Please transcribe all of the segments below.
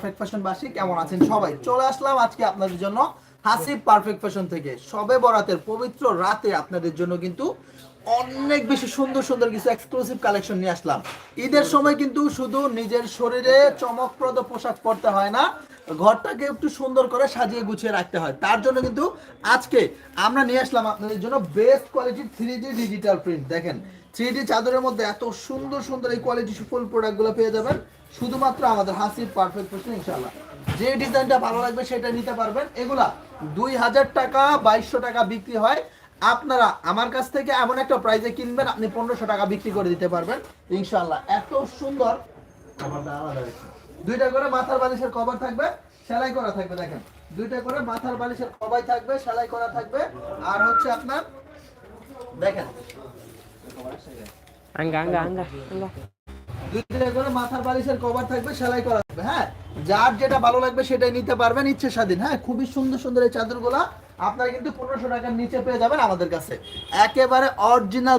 Perfect fashion বাসী, কেমন আছেন সবাই? চলে আসলাম আজকে আপনাদের জন্য হাসিব পারফেক্ট ফ্যাশন থেকে। সবে বরাতের পবিত্র রাতে আপনাদের জন্য কিন্তু অনেক বেশি সুন্দর সুন্দর কিছু এক্সক্লুসিভ কালেকশন নিয়ে আসলাম। ঈদের সময় কিন্তু শুধু নিজের শরীরে চমকপ্রদ পোশাক পরতে হয় না, ঘরটাকে একটু সুন্দর করে সাজিয়ে গুছিয়ে রাখতে হয়। তার জন্য কিন্তু আজকে আমরা নিয়ে আসলাম আপনাদের জন্য বেস্ট কোয়ালিটির থ্রি ডিজিটাল প্রিন্ট দেখেন থ্রি চাদরের মধ্যে এত সুন্দর সুন্দর এই কোয়ালিটি ফুল প্রোডাক্টগুলো পেয়ে যাবেন। শুধুমাত্র আমাদের হাসির পারফেক্ট ফ্যাশন ইনশাল্লাহ যে ডিজাইনটা ভালো লাগবে সেটা নিতে পারবেন। এগুলা দুই হাজার টাকা বাইশশো টাকা বিক্রি হয়। আপনারা আমার কাছ থেকে এমন একটা প্রাইজে কিনবেন আপনি পনেরোশো টাকা বিক্রি করে দিতে পারবেন। ইনশাল্লাহ এত সুন্দর। দুইটা করে মাথার বালিশের কভার থাকবে সেলাই করা থাকবে দেখেন। দুইটা করে মাথার বালিশের কভার থাকবে সেলাই করা থাকবে। আর হচ্ছে আপনার দেখেন হ্যাঁ? হ্যাঁ? পনেরোশো টাকার নিচে পেয়ে যাবেন আমাদের কাছে। একেবারে অরিজিনাল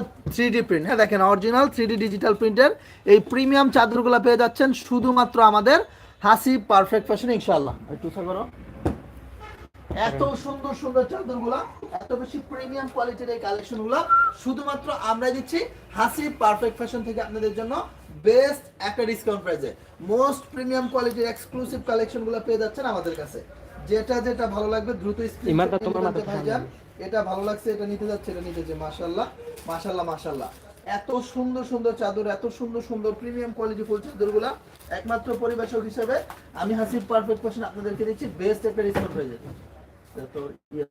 প্রিন্ট হ্যাঁ দেখেন অরিজিনাল ডিজিটাল প্রিন্টের এই প্রিমিয়াম পেয়ে যাচ্ছেন শুধুমাত্র আমাদের হাসি পারফেক্ট ফ্যাশন ইনশাল্লাহ এত সুন্দর সুন্দর চাদরগুলা এত বেশি প্রিমিয়াম কোয়ালিটির এই কালেকশনগুলো শুধুমাত্র আমরা দিচ্ছি হাসি পারফেক্ট ফ্যাশন থেকে আপনাদের জন্য বেস্ট একটা ডিসকাউন্ট প্রাইসে মোস্ট প্রিমিয়াম কোয়ালিটির এক্সক্লুসিভ কালেকশনগুলো পেয়ে যাচ্ছেন আমাদের কাছে। যেটা যেটা ভালো লাগবে দ্রুত স্ক্রিন এটা ভালো লাগছে এটা নিতে যাচ্ছে এটা নিতে যাচ্ছে। মাশাআল্লাহ মাশাআল্লাহ মাশাআল্লাহ। এত সুন্দর সুন্দর চাদর এত সুন্দর সুন্দর প্রিমিয়াম কোয়ালিটি ফুল চাদরগুলো একমাত্র পরিবেশক হিসেবে আমি হাসিব পারফেক্ট ফ্যাশন আপনাদেরকে দিচ্ছি বেস্ট একটা ডিসকাউন্ট প্রাইসে ইয়ে?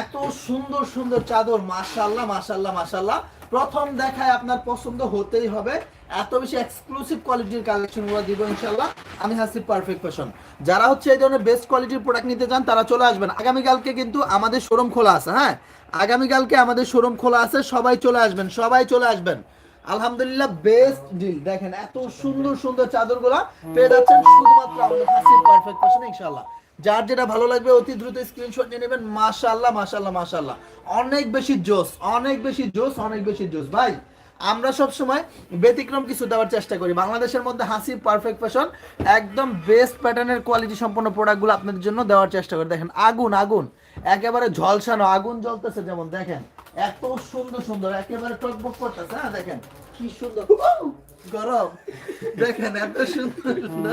এত সুন্দর সুন্দর চাদর মাশাল্লাহ মাশাল্লাহ মাশাল্লাহ প্রথম দেখায় আপনার পছন্দ হতেই হবে। এত বেশি এক্সক্লুসিভ কোয়ালিটির কালেকশনগুলো দিব ইনশাল্লাহ আমি হাসি পারফেক্ট ফ্যাশন যারা হচ্ছে এই ধরনের বেস্ট কোয়ালিটির প্রোডাক্ট নিতে চান, তারা চলে আসবেন। আগামীকালকে কিন্তু আমাদের শোরুম খোলা আছে হ্যাঁ? আগামীকালকে আমাদের শোরুম খোলা আছে, সবাই চলে আসবেন, সবাই চলে আসবেন। আলহামদুলিল্লাহ বেস্ট ডিল দেখেন এত সুন্দর সুন্দর চাদরগুলা পেয়ে যাচ্ছেন শুধুমাত্র আমাদের হাসিব পারফেক্ট ফ্যাশন ইনশাল্লাহ যার যেটা ভালো লাগবে অতি দ্রুত স্ক্রিনশট নিয়ে নেবেন। মাশাআল্লাহ মাশাআল্লাহ মাশাআল্লাহ। অনেক বেশি জোস অনেক বেশি জোস অনেক বেশি জোস। ভাই আমরা সব সময় ব্যতিক্রম কিছু দেওয়ার চেষ্টা করি। বাংলাদেশের মধ্যে হাসি পারফেক্ট ফ্যাশন একদম বেস্ট প্যাটার্নের কোয়ালিটি সম্পন্ন প্রোডাক্টগুলো আপনাদের জন্য দেওয়ার চেষ্টা করি। দেখেন আগুন আগুন। একেবারে ঝলসানো আগুন জ্বলতেছে যেমন দেখেন। এত সুন্দর সুন্দর একেবারে টকবক করতেছে হ্যাঁ দেখেন কি সুন্দর গরম দেখেন এত সুন্দর সুন্দর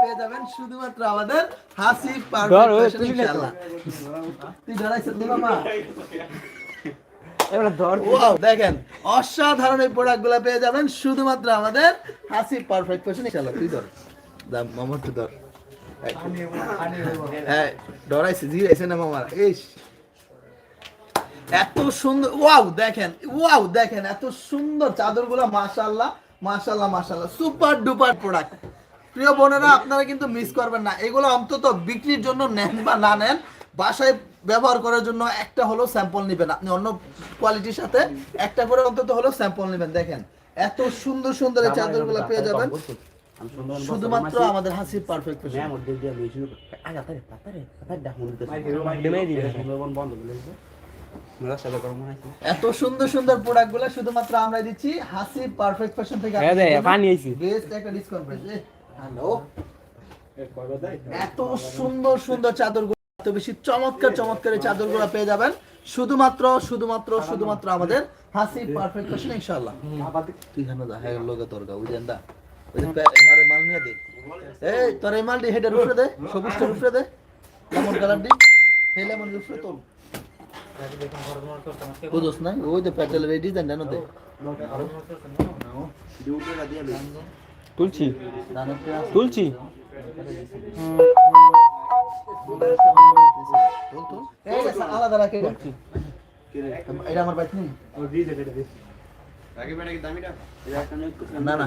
পেয়ে যাবেন শুধুমাত্র আমাদের হাসি ধর, পারফেক্ট তুই নে তো। ইনশাআল্লাহ তুই ধরাইছিস মামা এবার ধর ওয়াও দেখেন অসাধারণ এই প্রোডাক্টগুলো পেয়ে যাবেন শুধুমাত্র আমাদের হাসি পারফেক্ট ফ্যাশন তুই ধর মামা তুই ধর হ্যাঁ ডরাইছে না মামার ইস এত সুন্দর ওয়াও দেখেন ওয়াও দেখেন এত সুন্দর চাদরগুলো মাশাআল্লাহ মাশাআল্লাহ মাশাআল্লাহ সুপার ডুপার প্রোডাক্ট প্রিয় বোনেরা আপনারা কিন্তু মিস করবেন না এগুলো অন্তত বিক্রির জন্য নেন বা না নেন বাসায় ব্যবহার করার জন্য একটা হলো স্যাম্পল নেবেন আপনি অন্য কোয়ালিটির সাথে একটা করে অন্তত হলো স্যাম্পল নেবেন দেখেন এত সুন্দর সুন্দর এই চাদরগুলো পেয়ে যাবেন শুধুমাত্র আমাদের হাসি পারফেক্ট দিবে এত সুন্দর সুন্দর প্রোডাক্টগুলো শুধুমাত্র আমরা দিচ্ছি। হাসি পারফেক্ট ফ্যাশন থেকে হ্যাঁ পানি আইছি। বেস্ট একটা ডিসকাউন্ট প্রাইস হ্যালো এত সুন্দর সুন্দর চাদর এত বেশি চমৎকার চমৎকার এই চাদরগুলো পেয়ে যাবেন। শুধুমাত্র শুধুমাত্র শুধুমাত্র আমাদের হাসি পারফেক্ট ফ্যাশন ইনশাআল্লাহ। তুই দা হ্যাঁ লোকে তোর গা বুঝেন দা ওই যে মাল নিয়ে দে। এই তোর এই মাল দি হেডের উপরে দে সবুজটার উপরে দে। লেমন কালার দি সেই লেমন উপরে তোল। বুঝোস ওই ডিজাইন জানো তুলছি তুলছি আলাদা রাখে এটা। এটা আমার বাইক নেই না না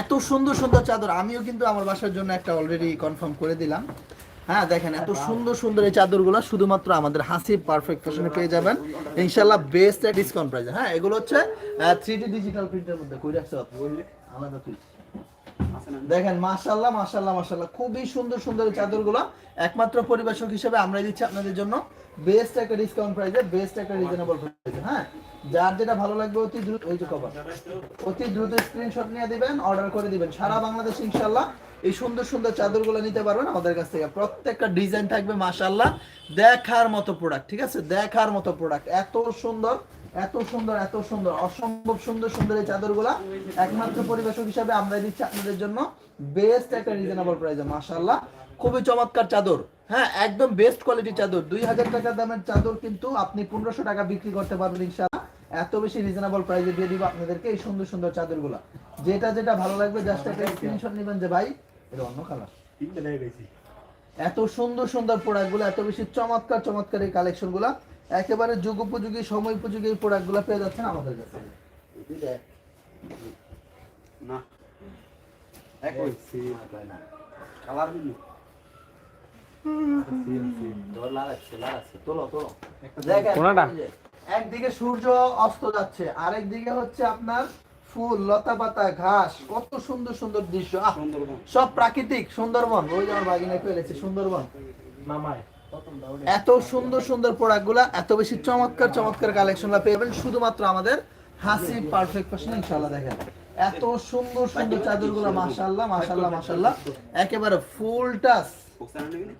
এত সুন্দর সুন্দর চাদর আমিও কিন্তু আমার বাসার জন্য একটা অলরেডি কনফার্ম করে দিলাম। হ্যাঁ দেখেন এত সুন্দর সুন্দর এই চাদরগুলো শুধুমাত্র আমাদের হাসি পারফেক্ট ফ্যাশনে পেয়ে যাবেন। ইনশাল্লাহ বেস্ট ডিসকাউন্ট প্রাইস হ্যাঁ এগুলো হচ্ছে থ্রি ডি ডিজিটাল প্রিন্টের মধ্যে। কই রাখছো আলাদা তুই দেখেন মাশাল্লাহ মাশাল্লাহ মাশাল্লাহ খুবই সুন্দর সুন্দর এই চাদরগুলো। একমাত্র পরিবেশক হিসেবে আমরা দিচ্ছি আপনাদের জন্য। বেস্ট একটা ডিসকাউন্ট প্রাইসে বেস্ট একটা রিজনেবল প্রাইসে হ্যাঁ যার যেটা ভালো লাগবে অতি দ্রুত ওই যে কভার অতি দ্রুত স্ক্রিনশট নিয়ে দিবেন অর্ডার করে দিবেন। সারা বাংলাদেশ ইনশাল্লাহ এই সুন্দর সুন্দর চাদরগুলো নিতে পারবেন আমাদের কাছ থেকে। প্রত্যেকটা ডিজাইন থাকবে, মাশাআল্লাহ। দেখার মতো প্রোডাক্ট ঠিক আছে? দেখার মতো প্রোডাক্ট এত সুন্দর এত সুন্দর এত সুন্দর, অসম্ভব সুন্দর সুন্দর এই চাদরগুলা একমাত্র পরিবেশক হিসাবে আমরা দিচ্ছি আপনাদের জন্য। বেস্ট একটা রিজনেবল প্রাইসে মাশাআল্লাহ। খুবই চমৎকার চাদর। হ্যাঁ একদম বেস্ট কোয়ালিটির চাদর। দুই হাজার টাকা দামের চাদর কিন্তু আপনি পনেরোশো টাকা বিক্রি করতে পারবেন, ইনশাআল্লাহ। এত বেশি রিজনেবল প্রাইসে দিয়ে দিব আপনাদেরকে এই সুন্দর সুন্দর চাদরগুলা। যেটা যেটা ভালো লাগবে জাস্ট একটা স্ক্রিনশট নেবেন যে ভাই এটা অন্য কালার এত সুন্দর সুন্দর প্রোডাক্টগুলো এত বেশি চমৎকার চমৎকার এই কালেকশনগুলো একেবারে যুগ উপযোগী সময় উপযোগী এই প্রোডাক্টগুলো পেয়ে যাচ্ছেন আমাদের কাছে। না। কালার একদিকে সূর্য অস্ত যাচ্ছে আরেক দিকে হচ্ছে আপনার ফুল লতা পাতা ঘাস কত সুন্দর সুন্দর দৃশ্য। সব প্রাকৃতিক সুন্দরবন। ওই যে আমার বাগিনা ফেলেছে সুন্দরবন। এত সুন্দর সুন্দর প্রোডাক্টগুলো এত বেশি চমৎকার চমৎকার কালেকশনগুলো পেয়ে শুধুমাত্র আমাদের হাসি পারফেক্ট ফ্যাশন ইনশাআল্লাহ দেখেন। এত সুন্দর সুন্দর চাদরগুলো মাশাআল্লাহ মাশাআল্লাহ মাশাআল্লাহ। একেবারে ফুল বক্সার নেবি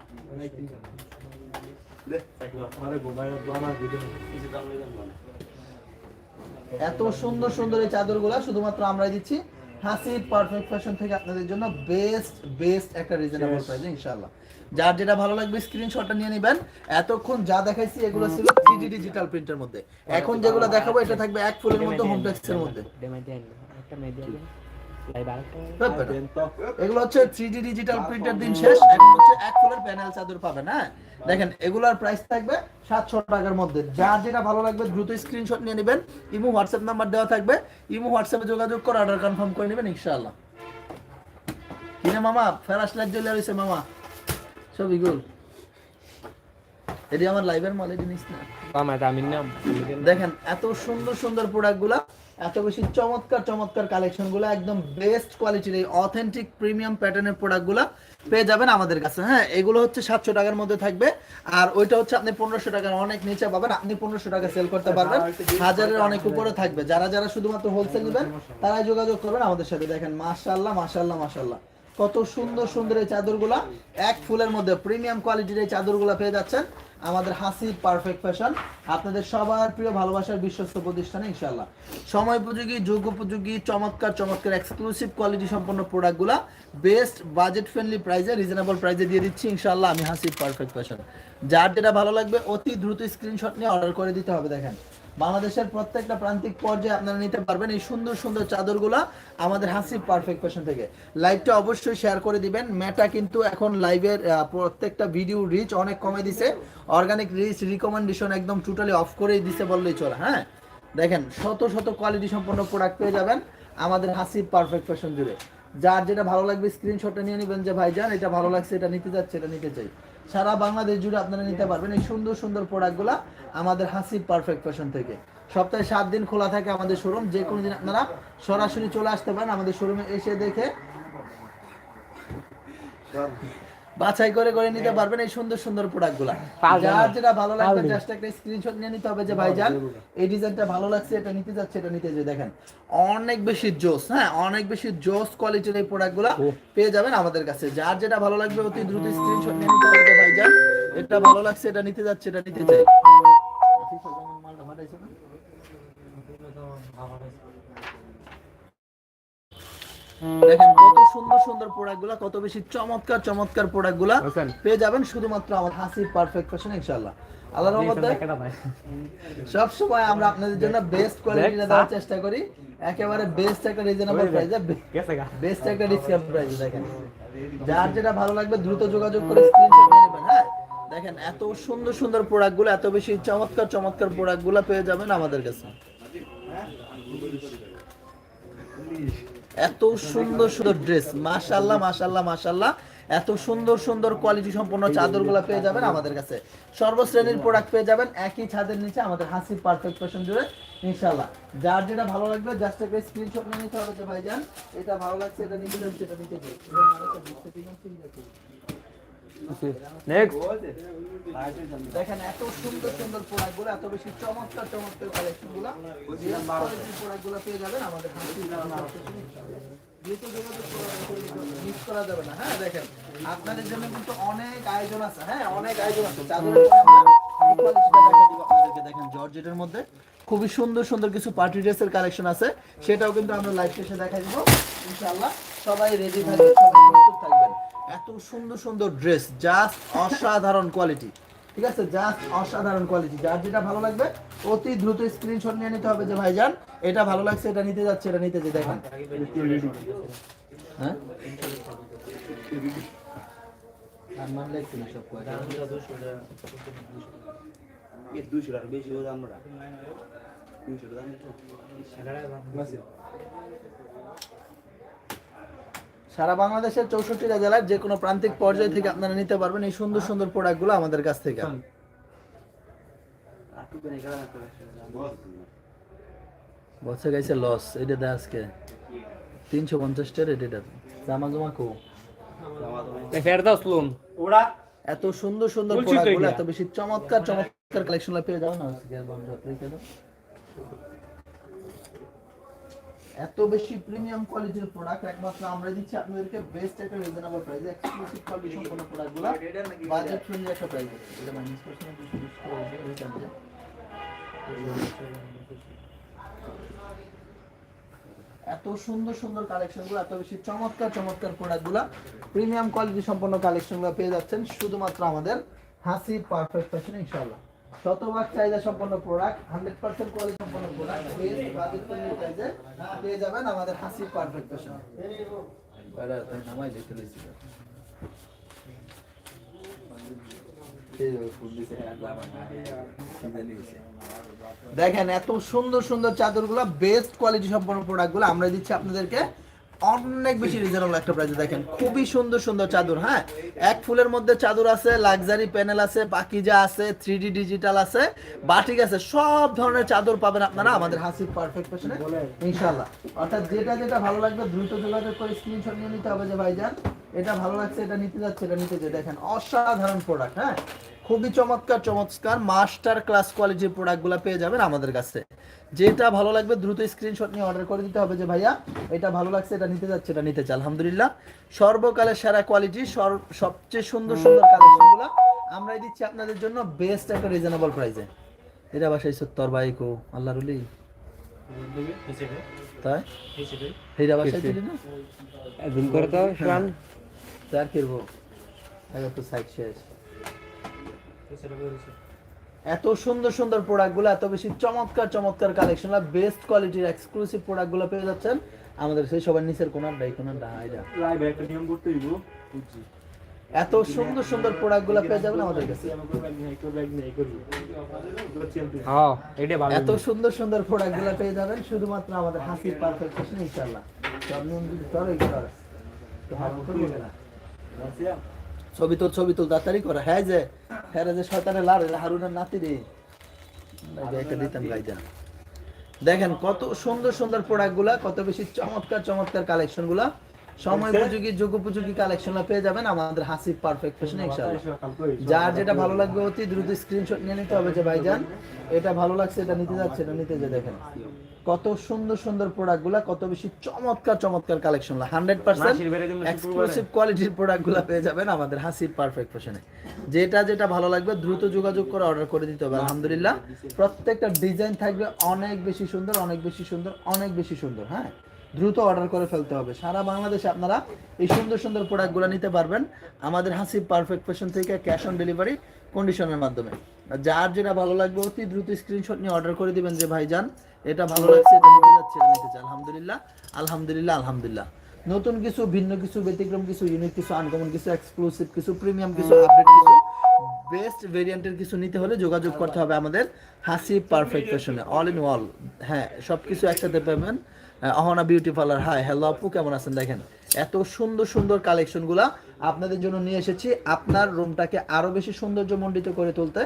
এত সুন্দর সুন্দর এই চাদরগুলো শুধুমাত্র আমরাই দিচ্ছি। হাসি পারফেক্ট ফ্যাশন থেকে আপনাদের জন্য বেস্ট বেস্ট একটা রিজনেবল প্রাইসে ইনশাআল্লাহ। যার যেটা ভালো লাগবে স্ক্রিনশটটা নিয়ে নেবেন। এতক্ষণ যা দেখাইছি এগুলো ছিল 3D ডিজিটাল প্রিন্টের মধ্যে। এখন যেগুলো দেখাবো এটা থাকবে এক ফুলের মধ্যে হোম টেক্সটের মধ্যে। এগুলো হচ্ছে 3D ডিজিটাল প্রিন্টের দিন শেষ। এখন হচ্ছে এক ফুলের প্যানেল চাদর পাবেন হ্যাঁ? দেখেন এগুলোর প্রাইস থাকবে সাতশো টাকার মধ্যে। যার যেটা ভালো লাগবে দ্রুত স্ক্রিনশট নিয়ে নেবেন। ইমো হোয়াটসঅ্যাপ নাম্বার দেওয়া থাকবে। ইমো হোয়াটসঅ্যাপে যোগাযোগ করে অর্ডার কনফার্ম করে নেবেন ইনশাআল্লাহ। কিনে মামা? ফেরাস লাইট জ্বলে রয়েছে মামা। সব ইগুল এটি আমার লাইভের মাল এটি নিস না মামা এটা নাম। দেখেন এত সুন্দর সুন্দর প্রোডাক্টগুলা এত বেশি চমৎকার চমৎকার কালেকশনগুলো একদম বেস্ট কোয়ালিটির এই অথেন্টিক প্রিমিয়াম প্যাটার্নের প্রোডাক্টগুলো পেয়ে যাবেন আমাদের কাছে। হ্যাঁ এগুলো হচ্ছে সাতশো টাকার মধ্যে থাকবে। আর ওইটা হচ্ছে আপনি পনেরোশো টাকার অনেক নিচে পাবেন আপনি পনেরোশো টাকা সেল করতে পারবেন। হাজারের অনেক উপরে থাকবে। যারা যারা শুধুমাত্র হোলসেল নেবেন তারাই যোগাযোগ করবেন আমাদের সাথে। দেখেন মাশাল্লাহ মাশাল্লাহ মাশাল্লাহ কত সুন্দর সুন্দর এই চাদরগুলা। এক ফুলের মধ্যে প্রিমিয়াম কোয়ালিটির এই চাদরগুলা পেয়ে যাচ্ছেন আমাদের হাসি পারফেক্ট ফ্যাশন আপনাদের সবার প্রিয় ভালোবাসার বিশ্বস্ত প্রতিষ্ঠানে ইনশাল্লাহ সময় উপযোগী, যোগ উপযোগী, চমৎকার চমৎকার এক্সক্লুসিভ কোয়ালিটি সম্পন্ন প্রোডাক্টগুলা বেস্ট বাজেট ফ্রেন্ডলি প্রাইসে রিজনেবল প্রাইসে দিয়ে দিচ্ছি ইনশাল্লাহ আমি হাসি পারফেক্ট ফ্যাশন যার যেটা ভালো লাগবে অতি দ্রুত স্ক্রিনশট নিয়ে অর্ডার করে দিতে হবে, দেখেন। বাংলাদেশের প্রত্যেকটা প্রান্তিক পর্যায়ে আপনারা নিতে পারবেন এই সুন্দর সুন্দর চাদরগুলা আমাদের হাসি পারফেক্ট ফ্যাশন থেকে। লাইভটা অবশ্যই শেয়ার করে দিবেন। মেটা কিন্তু এখন লাইভের প্রত্যেকটা ভিডিও রিচ অনেক কমে দিছে। অর্গানিক রিচ রিকমেন্ডেশন একদম টোটালি অফ করেই দিছে বললেই চলে হ্যাঁ? দেখেন, শত শত কোয়ালিটি সম্পন্ন প্রোডাক্ট পেয়ে যাবেন আমাদের হাসি পারফেক্ট ফ্যাশন জুড়ে। যার যেটা ভালো লাগবে স্ক্রিনশটটা নিয়ে নেবেন যে, ভাইজান, এটা ভালো লাগছে, এটা নিতে যাচ্ছে, এটা নিতে চাই। সারা বাংলাদেশ জুড়ে আপনারা নিতে পারবেন এই সুন্দর সুন্দর প্রোডাক্টগুলো আমাদের হাসি পারফেক্ট ফ্যাশন থেকে। সপ্তাহে সাত দিন খোলা থাকে আমাদের শোরুম যে কোনো দিন আপনারা সরাসরি চলে আসতে পারেন আমাদের শোরুমে এসে দেখে। বাছাই করে করে নিতে পারবেন এই সুন্দর সুন্দর প্রোডাক্টগুলো। পারবেন না। যার যেটা ভালো লাগবে জাস্ট একটা স্ক্রিনশট নিয়ে নিতে হবে যে ভাইজান এই ডিজাইনটা ভালো লাগছে এটা নিতে যাচ্ছে এটা নিতে যে দেখেন অনেক বেশি জোস হ্যাঁ অনেক বেশি জোস কোয়ালিটির এই প্রোডাক্টগুলো ও। পেয়ে যাবেন আমাদের কাছে। যার যেটা ভালো লাগবে অতি দ্রুত স্ক্রিনশট নিয়ে নিতে হবে যে ভাইজান। এটা ভালো লাগছে এটা নিতে যাচ্ছে এটা নিতে চাই। মালটা? দেখেন কত সুন্দর সুন্দর প্রোডাক্টগুলো কত বেশি চমৎকার চমৎকার প্রোডাক্টগুলো হোসেন। পেয়ে যাবেন শুধুমাত্র আমার হাসি পারফেক্ট ফ্যাশন ইনশাআল্লাহ। আল্লাহর রহমতে সব সময় আমরা আপনাদের জন্য বেস্ট কোয়ালিটিটা দেখ, দেওয়ার চেষ্টা করি। একেবারে বেস্ট একটা রিজনেবল প্রাইসে বেস্ট একটা ডিসকাউন্ট প্রাইস দেখেন। যার যেটা ভালো লাগবে দ্রুত যোগাযোগ করে স্ক্রিনশট নিয়ে নেবেন হ্যাঁ? দেখেন এত সুন্দর সুন্দর প্রোডাক্টগুলো এত বেশি চমৎকার চমৎকার প্রোডাক্টগুলো পেয়ে যাবেন আমাদের কাছে। এত সুন্দর সুন্দর ড্রেস মাশাল্লাহ মাশাল্লাহ মাশাল্লাহ এত সুন্দর সুন্দর কোয়ালিটি সম্পন্ন চাদরগুলো পেয়ে যাবেন আমাদের কাছে। সর্বশ্রেণীর প্রোডাক্ট পেয়ে যাবেন। একই ছাদের নিচে আমাদের হাসি পারফেক্ট ফ্যাশন জুড়ে। ইনশাআল্লাহ। যার যেটা ভালো লাগবে জাস্ট একটা স্ক্রিনশট নিয়ে নিতে হবে ভাইজান, এটা ভালো লাগছে, এটা নিতে এটা নিতে নেক্সট দেখেন এত সুন্দর সুন্দর প্রোডাক্ট এত বেশি চমৎকার চমৎকার কালেকশনগুলো পেয়ে যাবেন আমাদের মিস করা যাবে না হ্যাঁ দেখেন আপনাদের জন্য কিন্তু অনেক আয়োজন আছে হ্যাঁ অনেক আয়োজন আছে। চাদরের। দেখেন জর্জেটের মধ্যে খুবই সুন্দর সুন্দর কিছু পার্টি ড্রেসের কালেকশন আছে। সেটাও কিন্তু আমরা লাইভ শেষে দেখাই দিব ইনশাআল্লাহ। সবাই রেডি থাকবেন এত সুন্দর সুন্দর ড্রেস জাস্ট অসাধারণ কোয়ালিটি ঠিক আছে? জাস্ট অসাধারণ কোয়ালিটি যার যেটা ভালো লাগবে অতি দ্রুত স্ক্রিনশট নিয়ে নিতে হবে যে ভাইজান এটা ভালো লাগছে এটা নিতে যাচ্ছে এটা নিতে যে দেখেন। হ্যাঁ? আমরা। সারা বাংলাদেশের চৌষট্টিটা জেলার যে কোনো প্রান্তিক পর্যায় থেকে আপনারা নিতে পারবেন এই সুন্দর সুন্দর প্রোডাক্টগুলো আমাদের কাছ থেকে। বছর গেছে লস এটা দেয় আজকে। তিনশো পঞ্চাশটা রেট এটা। জামা জমা কো ওরা? এত সুন্দর সুন্দর প্রোডাক্টগুলো এত বেশি চমৎকার চমৎকার কালেকশন পেয়ে যাও না আজকে বন্ধ রেখে দাও। এত বেশি প্রিমিয়াম কোয়ালিটির প্রোডাক্ট একমাত্র আমরা দিচ্ছি আপনাদেরকে বেস্ট একটা রিজনেবল প্রাইসে এক্সক্লুসিভ কোয়ালিটি সম্পন্ন প্রোডাক্টগুলো বাজেট ফ্রেন্ডলি একটা প্রাইসে এটা মাইনাস পার্সেন্ট এত সুন্দর সুন্দর কালেকশনগুলো এত বেশি চমৎকার চমৎকার প্রোডাক্টগুলো প্রিমিয়াম কোয়ালিটি সম্পন্ন কালেকশনগুলো পেয়ে যাচ্ছেন শুধুমাত্র আমাদের হাসি পারফেক্ট ফ্যাশন ইনশাআল্লাহ। শতভাগ চাহিদা সম্পন্ন প্রোডাক্ট হান্ড্রেড পার্সেন্ট কোয়ালিটি সম্পন্ন প্রোডাক্ট পেয়ে যাবেন আমাদের হাসি পারফেক্ট দেখেন, এত সুন্দর সুন্দর চাদর চাদরগুলো বেস্ট কোয়ালিটি সম্পন্ন প্রোডাক্টগুলো আমরা দিচ্ছি আপনাদেরকে অনেক বেশি রিজনেবল একটা প্রাইসে দেখেন। খুবই সুন্দর সুন্দর চাদর হ্যাঁ? এক ফুলের মধ্যে চাদর আছে লাক্সারি প্যানেল আছে পাকিজা আছে থ্রি ডিজিটাল আছে বাটিক আছে সব ধরনের চাদর পাবেন আপনারা আমাদের হাসিব পারফেক্ট পেশনে ইনশাআল্লাহ। অর্থাৎ যেটা যেটা ভালো লাগবে দ্রুত যোগাযোগ করে স্ক্রিনশট নিয়ে নিতে হবে যে ভাইজান। এটা ভালো লাগছে এটা নিতে যাচ্ছে এটা নিতে যে দেখেন অসাধারণ প্রোডাক্ট হ্যাঁ? খুবই চমৎকার চমৎকার মাস্টার ক্লাস কোয়ালিটির প্রোডাক্টগুলো পেয়ে যাবেন আমাদের কাছে। যেটা ভালো লাগবে দ্রুত স্ক্রিনশট নিয়ে অর্ডার করে দিতে হবে যে ভাইয়া এটা ভালো লাগছে এটা নিতে যাচ্ছে এটা নিতে চাই আলহামদুলিল্লাহ সর্বকালের সেরা কোয়ালিটি সবচেয়ে সুন্দর সুন্দর কালেকশনগুলো আমরাই দিচ্ছি আপনাদের জন্য বেস্ট একটা রিজনেবল প্রাইসে এটা বাসায় সত্তর বাইকো আল্লাহ রুলি। তাই? এইটা বাসায় দিলি না? করে দাও তার কিরবো আগে তো সাইড শেষ এত সুন্দর সুন্দর প্রোডাক্টগুলো এত বেশি চমৎকার চমৎকার কালেকশন বেস্ট কোয়ালিটির এক্সক্লুসিভ প্রোডাক্টগুলো পেয়ে যাচ্ছেন। আমাদের সেই সবার নিচের কোনার ডাই কোনার ডাইটা লাইভে একটা নিয়ম করতে হইব বুঝছি। এত সুন্দর সুন্দর প্রোডাক্টগুলো পেয়ে যাবেন আমাদের কাছে। হ্যাঁ এত সুন্দর সুন্দর প্রোডাক্টগুলো পেয়ে যাবেন শুধুমাত্র আমাদের হাসির পারফেক্ট ফ্যাশন ইনশাআল্লাহ। সব নিয়ম যদি ছবি তোর ছবি তোল তাড়াতাড়ি করে। হ্যাঁ যে হ্যাঁ যে শয়তানের লার হারুনের নাতি রে। একটা দিতাম গাইতাম দেখেন কত সুন্দর সুন্দর প্রোডাক্টগুলা কত বেশি চমৎকার চমৎকার কালেকশনগুলা সময় উপযোগী পেয়ে যাবেন আমাদের হাসি পারফেক্ট ফ্যাশন ইনশাআল্লাহ। যার যেটা ভালো লাগবে অতি দ্রুত স্ক্রিনশট নিয়ে নিতে হবে যে ভাইজান। এটা ভালো লাগছে এটা নিতে যাচ্ছে এটা নিতে যে দেখেন। কত সুন্দর সুন্দর প্রোডাক্টগুলা কত বেশি চমৎকার চমৎকার কালেকশন হান্ড্রেড পার্সেন্ট এক্সক্লুসিভ কোয়ালিটির প্রোডাক্টগুলো পেয়ে যাবেন আমাদের হাসির পারফেক্ট ফ্যাশনে যেটা যেটা ভালো লাগবে দ্রুত যোগাযোগ করে অর্ডার করে দিতে হবে আলহামদুলিল্লাহ। প্রত্যেকটা ডিজাইন থাকবে অনেক বেশি সুন্দর অনেক বেশি সুন্দর অনেক বেশি সুন্দর হ্যাঁ? দ্রুত অর্ডার করে ফেলতে হবে। সারা বাংলাদেশে আপনারা এই সুন্দর সুন্দর প্রোডাক্টগুলো নিতে পারবেন। আমাদের হাসিব পারফেক্ট ফ্যাশন থেকে ক্যাশ অন ডেলিভারি কন্ডিশনের মাধ্যমে। যার যেটা ভালো লাগবে অতি দ্রুত স্ক্রিনশট নিয়ে অর্ডার করে দিবেন যে ভাইজান এটা ভালো লাগছে এটা নিতে যাচ্ছে এটা নিতে চাই আলহামদুলিল্লাহ আলহামদুলিল্লাহ আলহামদুলিল্লাহ। নতুন কিছু ভিন্ন কিছু ব্যতিক্রম কিছু ইউনিক কিছু আনকমন কিছু এক্সক্লুসিভ কিছু প্রিমিয়াম কিছু আপডেট কিছু বেস্ট ভেরিয়েন্টের কিছু নিতে হলে যোগাযোগ করতে হবে আমাদের হাসি পারফেক্ট ফ্যাশনে অল ইন অল হ্যাঁ সব কিছু একসাথে পাবেন। Ahona beauty parlour hi hello আপু, কেমন আছেন দেখেন? এত সুন্দর সুন্দর কালেকশনগুলা আপনাদের জন্য নিয়ে এসেছি। আপনার রুমটাকে আরও বেশি সৌন্দর্যমণ্ডিত করে তুলতে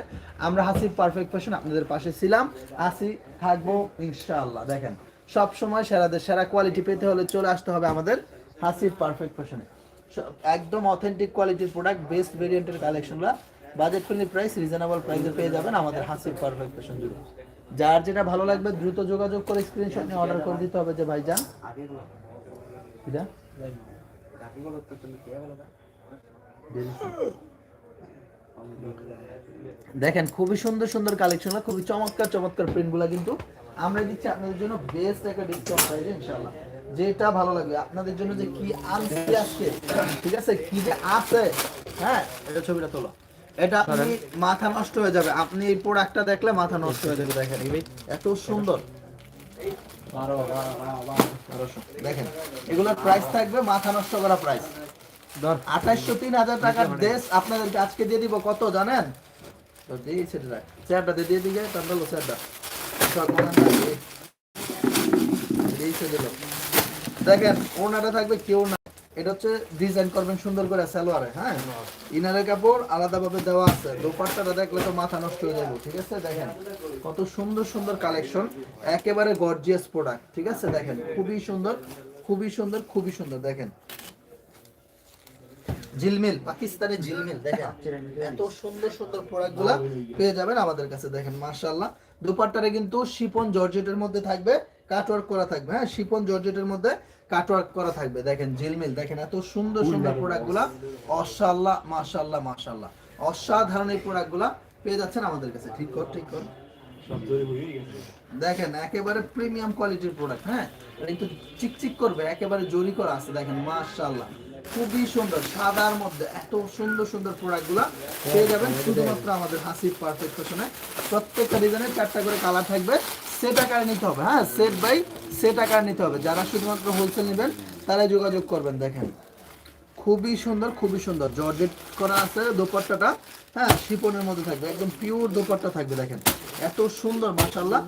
আমরা হাসি পারফেক্ট ফ্যাশন আপনাদের পাশে ছিলাম। আসি থাকব ইনশাআল্লাহ। দেখেন, সব সময় সেরাদের সেরা কোয়ালিটি পেতে হলে চলে আসতে হবে আমাদের হাসির পারফেক্ট ফ্যাশনে একদম অথেন্টিক কোয়ালিটির প্রোডাক্ট বেস্ট ভেরিয়েন্টের কালেকশনগুলো বাজেট ফ্রেন্ডলি প্রাইস রিজনেবল প্রাইসে পেয়ে যাবেন আমাদের হাসির পারফেক্ট ফ্যাশন জুড়ে যার যেটা ভালো লাগবে, দ্রুত যোগাযোগ করে স্ক্রিনশট নিয়ে অর্ডার করে দিতে হবে যে কে বলো দেখেন, খুবই সুন্দর সুন্দর কালেকশন খুবই চমৎকার চমৎকার প্রিন্ট প্রিন্টগুলো কিন্তু আমরা দিচ্ছি। আপনাদের জন্য বেস্ট একটা ডিসকাউন্ট প্রাইসে ইনশাআল্লাহ। যেটা ভালো লাগবে, আপনাদের জন্য যে কি আনছি আজকে ঠিক আছে? কি যে আছে হ্যাঁ? এটা ছবিটা তোলো। এটা আপনি মাথা নষ্ট হয়ে যাবে। আপনি এই প্রোডাক্টটা দেখলে মাথা নষ্ট হয়ে যাবে দেখেন। এই এত সুন্দর। দেখেন এগুলোর প্রাইস থাকবে মাথা নষ্ট করা প্রাইস আঠাশশো তিন হাজার টাকার ড্রেস আপনাদেরকে আজকে দিয়ে দিব। কত জানেন? তো সেটা চেয়ারটা দিয়ে দিয়ে দিকে চেয়ারটা। দিয়ে। দেখেন ওনাটা থাকবে কেউ না এটা হচ্ছে ডিজাইন করবেন সুন্দর করে সালোয়ারে হ্যাঁ? ইনারের কাপড় আলাদাভাবে দেওয়া আছে। দোপাট্টাটা দেখলে তো মাথা নষ্ট হয়ে যাবে, ঠিক আছে? দেখেন কত সুন্দর সুন্দর কালেকশন একেবারে গর্জিয়াস প্রোডাক্ট ঠিক আছে? দেখেন, খুবই সুন্দর খুবই সুন্দর খুবই সুন্দর, দেখেন। ঝিলমিল, পাকিস্তানি ঝিলমিল, দেখেন। এত সুন্দর সুন্দর প্রোডাক্ট পেয়ে যাবেন আমাদের কাছে, দেখেন, মাশাআল্লাহ। দুপাট্টারে কিন্তু শিপন জর্জেটের মধ্যে থাকবে কাটওয়ার্ক করা থাকবে হ্যাঁ? শিপন জর্জেটের মধ্যে কাটওয়ার্ক করা থাকবে। দেখেন ঝিলমিল। দেখেন এত সুন্দর সুন্দর অসাল্লাহ মাশাআল্লাহ মাশাআল্লাহ অসাধারণ এই পেয়ে যাচ্ছেন আমাদের কাছে। ঠিক কর ঠিক কর। দেখেন একেবারে প্রিমিয়াম কোয়ালিটির প্রোডাক্ট হ্যাঁ? এটা কিন্তু চিকচিক করবে একেবারে জরি করা আছে। দেখেন মাশাআল্লাহ খুবই সুন্দর সাদার মধ্যে এত সুন্দর সুন্দর প্রোডাক্টগুলা পেয়ে যাবেন। শুধুমাত্র আমাদের হাসির পারফেক্ট ফ্যাশনে প্রত্যেকটা ডিজাইনের চারটা করে কালার থাকবে। সেট আকারে নিতে হবে হ্যাঁ? সেট বাই সেট আকারে নিতে হবে। যারা শুধুমাত্র হোলসেল নেবেন, তারাই যোগাযোগ করবেন, দেখেন। খুবই সুন্দর খুবই সুন্দর। জর্জেট করা আছে দোপাট্টাটা হ্যাঁ? শিপনের মধ্যে থাকবে, একদম পিওর দোপাট্টা থাকবে, দেখেন। এত সুন্দর মাশাল্লাহ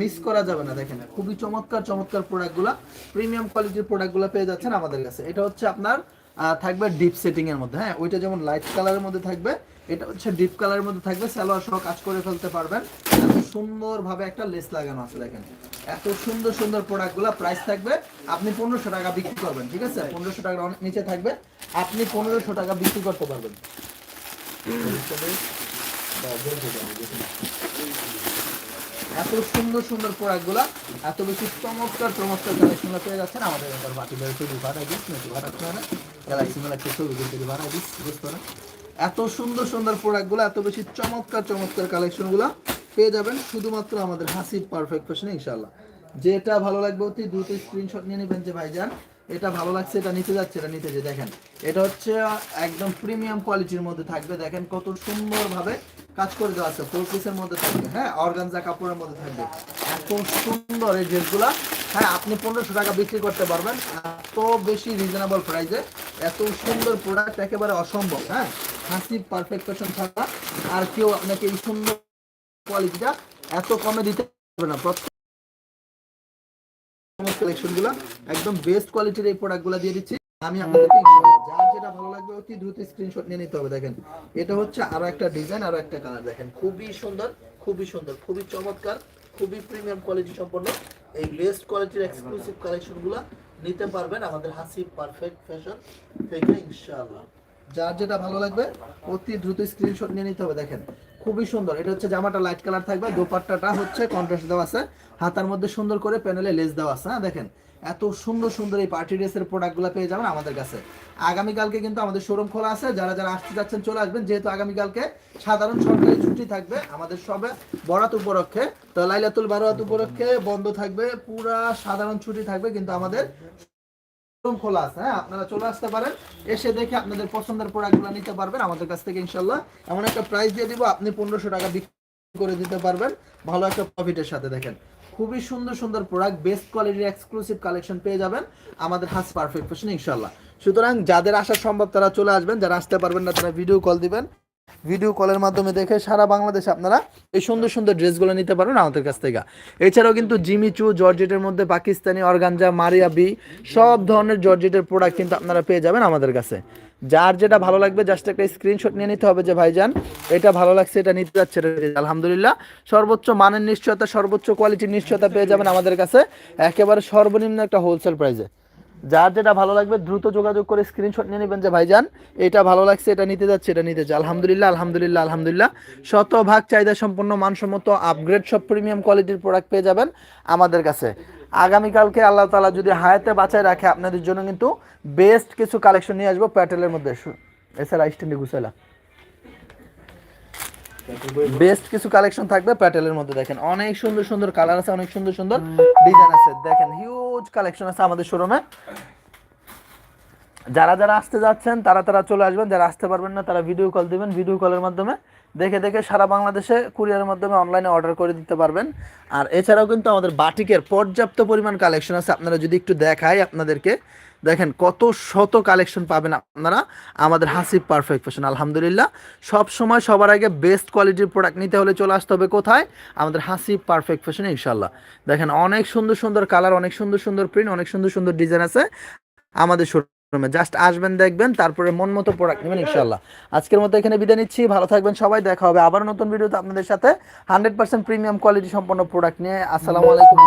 মিস করা যাবে না, দেখেন। খুবই চমৎকার চমৎকার প্রোডাক্টগুলা প্রিমিয়াম কোয়ালিটির প্রোডাক্টগুলো পেয়ে যাচ্ছেন আমাদের কাছে। এটা হচ্ছে আপনার থাকবে ডিপ সেটিং এর মধ্যে হ্যাঁ? ওইটা যেমন লাইট কালারের মধ্যে থাকবে, এটা হচ্ছে ডিপ কালারের মধ্যে থাকবে। সালোয়ার সহ কাজ করে ফেলতে পারবেন। সুন্দর ভাবে একটা লেস লাগানো আছে দেখেন। এত সুন্দর সুন্দর প্রোডাক্টগুলো প্রাইস থাকবে। আপনি পনেরোশো টাকা বিক্রি করবেন ঠিক আছে? পনেরোশো টাকার অনেক নিচে থাকবে। আপনি পনেরোশো টাকা বিক্রি করতে পারবেন। এত সুন্দর সুন্দর প্রোডাক্টগুলো এত বেশি চমৎকার চমৎকার কালেকশনগুলো পেয়ে যাচ্ছেন। আমাদের এবার বাটি বের ছবি ভাড়া দিস নাকি ভাড়া না? গ্যালাক্সি মেলাক্সি ছবি কিন্তু ভাড়া দিস বুঝতে না এত সুন্দর সুন্দর প্রোডাক্ট প্রোডাক্টগুলো এত বেশি চমৎকার চমৎকার কালেকশন কালেকশনগুলো পেয়ে যাবেন শুধুমাত্র আমাদের হাসির পারফেক্ট ফ্যাশনে ইনশাআল্লাহ। যেটা ভালো লাগবে অতি দ্রুত স্ক্রিনশট নিয়ে নেবেন যে ভাইজান, এটা ভালো লাগছে, এটা নিতে যাচ্ছে, এটা নিতে যে দেখেন। এটা হচ্ছে একদম প্রিমিয়াম কোয়ালিটির মধ্যে থাকবে, দেখেন কত সুন্দরভাবে কাজ করে দেওয়া আছে ফোর পিসের মধ্যে থাকবে হ্যাঁ অর্গানজা কাপড়ের মধ্যে থাকবে। এত সুন্দর এই ড্রেসগুলা হ্যাঁ আপনি পনেরোশো টাকা বিক্রি করতে পারবেন, এত বেশি রিজনেবল প্রাইসে এত সুন্দর প্রোডাক্ট একেবারে অসম্ভব হ্যাঁ। হাসি পারফেক্ট ফ্যাশন থাকা আর কেউ আপনাকে এই সুন্দর কোয়ালিটিটা এত কমে দিতে পারবে না। প্রত্যেক কালেকশনগুলো একদম বেস্ট কোয়ালিটির এই প্রোডাক্টগুলো দিয়ে দিচ্ছি। আমি আপনাদেরকে যার যেটা ভালো লাগবে অতি দ্রুত স্ক্রিনশট নিয়ে নিতে হবে। দেখেন, এটা হচ্ছে আরও একটা ডিজাইন আরও একটা কালার দেখেন, খুবই সুন্দর খুবই সুন্দর, খুবই চমৎকার, খুবই প্রিমিয়াম কোয়ালিটি সম্পন্ন এই বেস্ট কোয়ালিটির এক্সক্লুসিভ কালেকশনগুলো নিতে পারবেন আমাদের হাসি পারফেক্ট ফ্যাশন থেকে, ইনশাআল্লাহ। যার যেটা ভালো লাগবে, অতি দ্রুত স্ক্রিনশট নিয়ে নিতে হবে। দেখেন খুবই সুন্দর। এটা হচ্ছে জামাটা লাইট কালার থাকবে, দোপাট্টাটা হচ্ছে কন্ট্রাস্ট দেওয়া আছে। হাতার মধ্যে সুন্দর করে প্যানেলে লেস দেওয়া আছে হ্যাঁ দেখেন। এত সুন্দর সুন্দর এই পার্টি ড্রেসের প্রোডাক্টগুলো পেয়ে যাবেন আমাদের কাছে। আগামীকালকে কিন্তু আমাদের শোরুম খোলা আছে। যারা যারা আসতে যাচ্ছেন, চলে আসবেন। যেহেতু আগামীকালকে সাধারণ সরকারি ছুটি থাকবে আমাদের সবে বরাত উপলক্ষে, তো লাইলাতুল বারাত উপলক্ষে বন্ধ থাকবে, পুরা সাধারণ ছুটি থাকবে কিন্তু আমাদের খোলা আছে হ্যাঁ? আপনারা চলে আসতে পারেন, এসে দেখে আপনাদের পছন্দের প্রোডাক্টগুলো নিতে পারবেন আমাদের কাছ থেকে ইনশাল্লাহ এমন একটা প্রাইস দিয়ে দিব, আপনি পনেরোশো টাকা বিক্রি করে দিতে পারবেন। ভালো একটা প্রফিটের সাথে দেখেন। খুবই সুন্দর সুন্দর প্রোডাক্ট বেস্ট কোয়ালিটির এক্সক্লুসিভ কালেকশন পেয়ে যাবেন আমাদের হাস পারফেক্ট ফ্যাশন ইনশাল্লাহ সুতরাং যাদের আসা সম্ভব তারা চলে আসবেন, যারা আসতে পারবেন না তারা ভিডিও কল দিবেন। ভিডিও কলের মাধ্যমে দেখে সারা বাংলাদেশে আপনারা এই সুন্দর সুন্দর ড্রেসগুলো নিতে পারেন আমাদের কাছ থেকে। এছাড়াও কিন্তু জিমিচু জর্জেটের মধ্যে পাকিস্তানি অর্গানজা, মারিয়া বি, সব ধরনের জর্জেটের প্রোডাক্ট কিন্তু আপনারা পেয়ে যাবেন আমাদের কাছে। যার যেটা ভালো লাগবে জাস্ট একটা স্ক্রিনশট নিয়ে নিতে হবে যে, ভাইজান, এটা ভালো লাগছে, এটা নিতে যাচ্ছে। আলহামদুলিল্লাহ, সর্বোচ্চ মানের নিশ্চয়তা, সর্বোচ্চ কোয়ালিটির নিশ্চয়তা পেয়ে যাবেন আমাদের কাছে। একেবারে সর্বনিম্ন একটা হোলসেল প্রাইসে যার যেটা ভালো লাগবে দ্রুত যোগাযোগ করে স্ক্রিনশট নিয়ে নেবেন যে, ভাইজান, এটা ভালো লাগছে, এটা নিতে যাচ্ছে, এটা নিতে যাচ্ছে। আলহামদুলিল্লাহ আলহামদুলিল্লাহ আলহামদুলিল্লাহ। শতভাগ চাহিদা সম্পন্ন, মানসম্মত আপগ্রেড সব প্রিমিয়াম কোয়ালিটির প্রোডাক্ট পেয়ে যাবেন আমাদের কাছে। আগামীকালকে আল্লাহ তালা যদি হায়াতে বাঁচায় রাখে, আপনাদের জন্য কিন্তু বেস্ট কিছু কালেকশন নিয়ে আসব প্যাটেলের মধ্যে। এছাড়া স্ট্যান্ডে গুছালা বেস্ট কিছু কালেকশন থাকবে প্যাটেলের মধ্যে দেখেন। অনেক সুন্দর সুন্দর কালার আছে, অনেক সুন্দর সুন্দর ডিজাইন আছে। দেখেন হিউজ কালেকশন আছে আমাদের শোরুমে যারা যারা আসতে যাচ্ছেন, তারা তারা চলে আসবেন। যারা আসতে পারবেন না, তারা ভিডিও কল দিবেন। ভিডিও কলের মাধ্যমে দেখে দেখে সারা বাংলাদেশে কুরিয়ারের মাধ্যমে অনলাইনে অর্ডার করে দিতে পারবেন। আর এছাড়াও কিন্তু আমাদের বাটিকের পর্যাপ্ত পরিমাণ কালেকশন আছে। আপনারা যদি একটু দেখাই আপনাদেরকে। দেখেন কত শত কালেকশন পাবেন আপনারা। আমাদের হাসিব পারফেক্ট ফ্যাশন আলহামদুলিল্লাহ। সব সময় সবার আগে বেস্ট কোয়ালিটির প্রোডাক্ট নিতে হলে চলে আসতে হবে কোথায়? আমাদের হাসিব পারফেক্ট ফ্যাশনে ইনশাল্লাহ দেখেন অনেক সুন্দর সুন্দর কালার অনেক সুন্দর সুন্দর প্রিন্ট অনেক সুন্দর সুন্দর ডিজাইন আছে আমাদের শোরুমে জাস্ট আসবেন, দেখবেন, তারপরে মন মতো প্রোডাক্ট নেবেন ইনশাল্লাহ আজকের মতো এখানে বিদায় নিচ্ছি, ভালো থাকবেন সবাই, দেখা হবে আবার নতুন ভিডিওতে আপনাদের সাথে। হান্ড্রেড পার্সেন্ট প্রিমিয়াম কোয়ালিটি সম্পন্ন প্রোডাক্ট নিয়ে। আসসালামু আলাইকুম